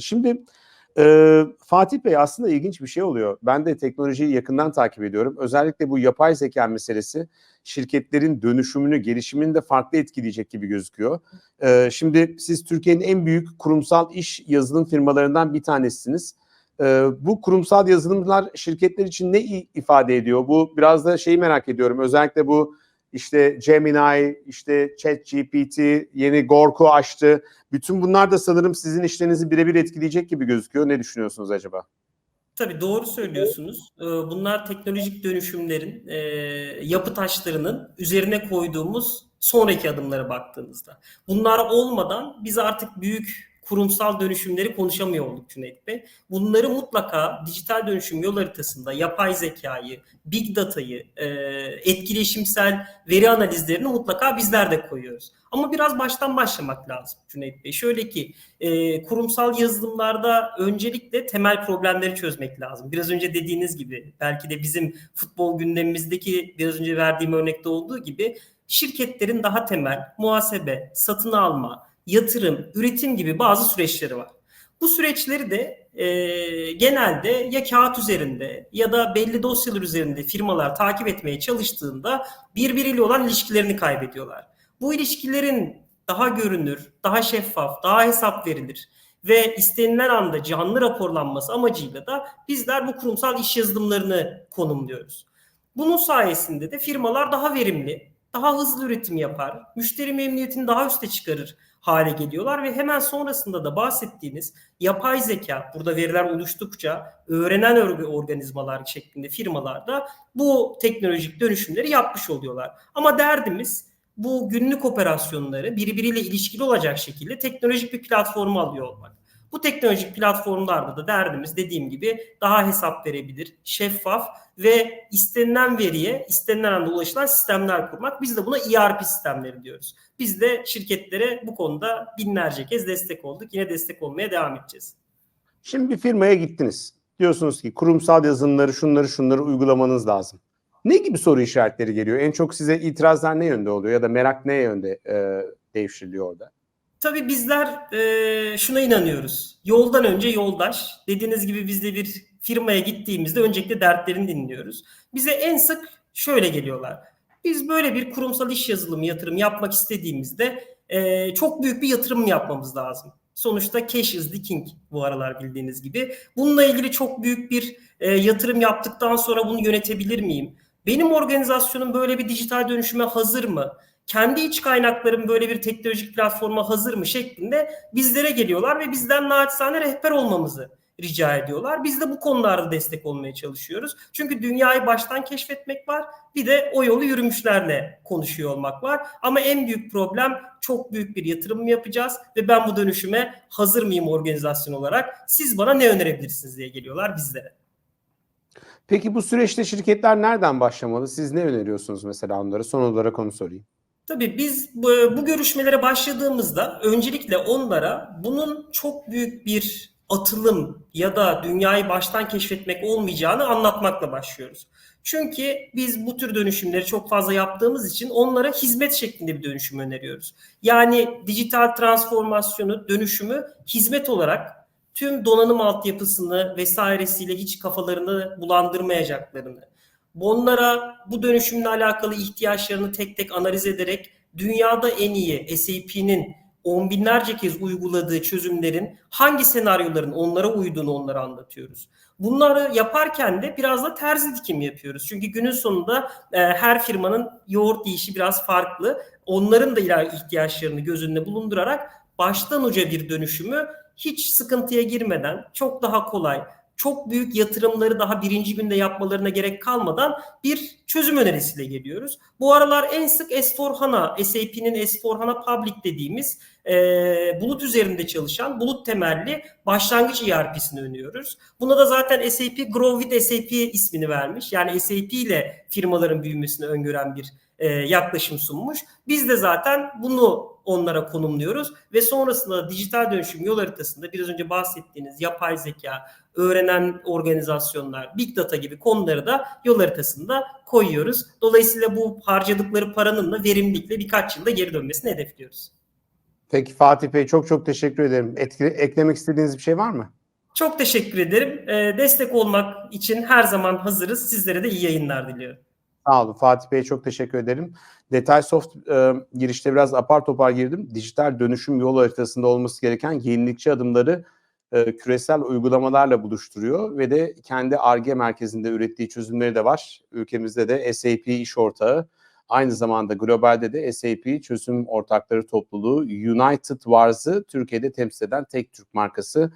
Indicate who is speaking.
Speaker 1: Şimdi e, Fatih Bey aslında ilginç bir şey oluyor. Ben de teknolojiyi yakından takip ediyorum. Özellikle bu yapay zeka meselesi şirketlerin dönüşümünü, gelişimini de farklı etkileyecek gibi gözüküyor. E, şimdi siz Türkiye'nin en büyük kurumsal iş yazılım firmalarından bir tanesiniz. E, bu kurumsal yazılımlar şirketler için ne ifade ediyor? Bu biraz da şeyi merak ediyorum. Özellikle bu işte Gemini, işte ChatGPT, yeni Gorku açtı. Bütün bunlar da sanırım sizin işlerinizi birebir etkileyecek gibi gözüküyor. Ne düşünüyorsunuz acaba?
Speaker 2: Tabii doğru söylüyorsunuz. Bunlar teknolojik dönüşümlerin, yapı taşlarının üzerine koyduğumuz sonraki adımlara baktığınızda. Bunlar olmadan biz artık büyük kurumsal dönüşümleri konuşamıyor olduk Cüneyt Bey. Bunları mutlaka dijital dönüşüm yol haritasında yapay zekayı, big data'yı, e, etkileşimsel veri analizlerini mutlaka bizler de koyuyoruz. Ama biraz baştan başlamak lazım Cüneyt Bey. Şöyle ki e, kurumsal yazılımlarda öncelikle temel problemleri çözmek lazım. Biraz önce dediğiniz gibi belki de bizim futbol gündemimizdeki biraz önce verdiğim örnekte olduğu gibi şirketlerin daha temel muhasebe, satın alma, yatırım, üretim gibi bazı süreçleri var. Bu süreçleri de e, genelde ya kağıt üzerinde ya da belli dosyalar üzerinde firmalar takip etmeye çalıştığında birbiriyle olan ilişkilerini kaybediyorlar. Bu ilişkilerin daha görünür, daha şeffaf, daha hesap verilir ve istenilen anda canlı raporlanması amacıyla da bizler bu kurumsal iş yazılımlarını konumluyoruz. Bunun sayesinde de firmalar daha verimli, daha hızlı üretim yapar, müşteri memnuniyetini daha üste çıkarır hale geliyorlar ve hemen sonrasında da bahsettiğiniz yapay zeka, burada veriler oluştukça öğrenen organizmalar şeklinde firmalarda bu teknolojik dönüşümleri yapmış oluyorlar. Ama derdimiz bu günlük operasyonları birbiriyle ilişkili olacak şekilde teknolojik bir platforma alıyor olmak. Bu teknolojik platformlarda da derdimiz dediğim gibi daha hesap verebilir, şeffaf ve istenilen veriye istenilen anda ulaşılan sistemler kurmak. Biz de buna ERP sistemleri diyoruz. Biz de şirketlere bu konuda binlerce kez destek olduk. Yine destek olmaya devam edeceğiz.
Speaker 1: Şimdi bir firmaya gittiniz. Diyorsunuz ki kurumsal yazılımları şunları şunları uygulamanız lazım. Ne gibi soru işaretleri geliyor? En çok size itirazlar ne yönde oluyor ya da merak ne yönde e, devşiriliyor orada?
Speaker 2: Tabii bizler e, şuna inanıyoruz. Yoldan önce yoldaş. Dediğiniz gibi biz de bir firmaya gittiğimizde öncelikle dertlerini dinliyoruz. Bize en sık şöyle geliyorlar. Biz böyle bir kurumsal iş yazılımı yatırım yapmak istediğimizde e, çok büyük bir yatırım yapmamız lazım. Sonuçta cash is the king bu aralar bildiğiniz gibi. Bununla ilgili çok büyük bir e, yatırım yaptıktan sonra bunu yönetebilir miyim? Benim organizasyonum böyle bir dijital dönüşüme hazır mı? Kendi iç kaynaklarım böyle bir teknolojik platforma hazır mı şeklinde bizlere geliyorlar ve bizden naçizane rehber olmamızı rica ediyorlar. Biz de bu konularda destek olmaya çalışıyoruz. Çünkü dünyayı baştan keşfetmek var. Bir de o yolu yürümüşlerle konuşuyor olmak var. Ama en büyük problem çok büyük bir yatırım mı yapacağız ve ben bu dönüşüme hazır mıyım organizasyon olarak? Siz bana ne önerebilirsiniz diye geliyorlar bizlere.
Speaker 1: Peki bu süreçte şirketler nereden başlamalı? Siz ne öneriyorsunuz mesela onlara? Son olarak onu sorayım.
Speaker 2: Tabii biz bu, bu görüşmelere başladığımızda öncelikle onlara bunun çok büyük bir atılım ya da dünyayı baştan keşfetmek olmayacağını anlatmakla başlıyoruz. Çünkü biz bu tür dönüşümleri çok fazla yaptığımız için onlara hizmet şeklinde bir dönüşüm öneriyoruz. Yani dijital transformasyonu, dönüşümü hizmet olarak tüm donanım altyapısını vesairesiyle hiç kafalarını bulandırmayacaklarını, Onlara bu dönüşümle alakalı ihtiyaçlarını tek tek analiz ederek dünyada en iyi SAP'nin on binlerce kez uyguladığı çözümlerin hangi senaryoların onlara uyduğunu onlara anlatıyoruz. Bunları yaparken de biraz da terzi dikim yapıyoruz. Çünkü günün sonunda e, her firmanın yoğurt yiyişi biraz farklı. Onların da ileride ihtiyaçlarını göz önünde bulundurarak baştan uca bir dönüşümü hiç sıkıntıya girmeden çok daha kolay, çok büyük yatırımları daha birinci günde yapmalarına gerek kalmadan bir çözüm önerisiyle geliyoruz. Bu aralar en sık S4HANA, SAP'nin S4HANA Public dediğimiz e, bulut üzerinde çalışan bulut temelli başlangıç ERP'sini öneriyoruz. Buna da zaten SAP Grow with SAP ismini vermiş. Yani SAP ile firmaların büyümesini öngören bir e, yaklaşım sunmuş. Biz de zaten bunu onlara konumluyoruz ve sonrasında dijital dönüşüm yol haritasında biraz önce bahsettiğiniz yapay zeka, öğrenen organizasyonlar, big data gibi konuları da yol haritasında koyuyoruz. Dolayısıyla bu harcadıkları paranın da verimlilikle birkaç yılda geri dönmesini hedefliyoruz.
Speaker 1: Peki Fatih Bey çok çok teşekkür ederim. Etki, eklemek istediğiniz bir şey var mı?
Speaker 2: Çok teşekkür ederim. Ee, destek olmak için her zaman hazırız. Sizlere de iyi yayınlar diliyorum.
Speaker 1: Sağ olun Fatih Bey çok teşekkür ederim. Detay Soft e, girişte biraz apar topar girdim. Dijital dönüşüm yol haritasında olması gereken yenilikçi adımları e, küresel uygulamalarla buluşturuyor ve de kendi ARGE merkezinde ürettiği çözümleri de var. Ülkemizde de SAP iş ortağı, aynı zamanda globalde de SAP çözüm ortakları topluluğu United Wars'ı Türkiye'de temsil eden tek Türk markası